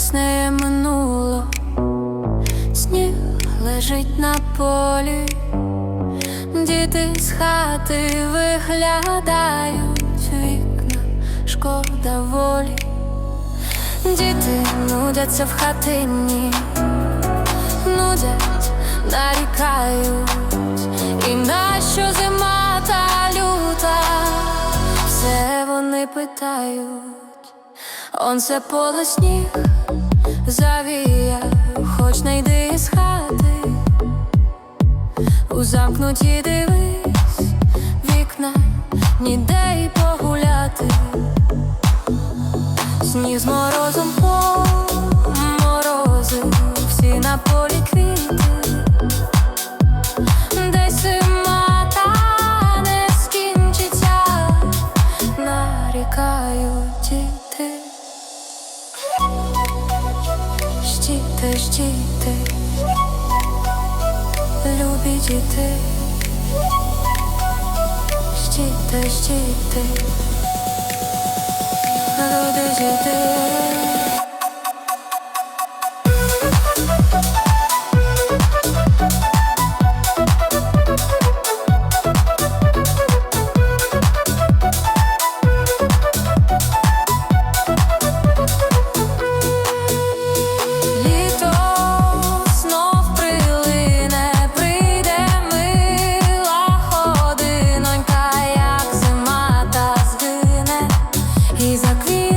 ясне минуло, сніг лежить на полі, діти з хати виглядають. Вікна, шкода волі, діти нудяться в хатині, нудять, нарікають, і нащо зима та люта, все вони питають. Он це поле сніг завіяв, хоч не йди з хати, у замкнуті дивись, вікна, ніде й погуляти, сніг з морозом морозив, всі на полі квіти, десь зима та не скінчиться, нарікають діти. Ждіте, ждіте, любі діти, ждіте, ждіте, люди діти. квітки за квітки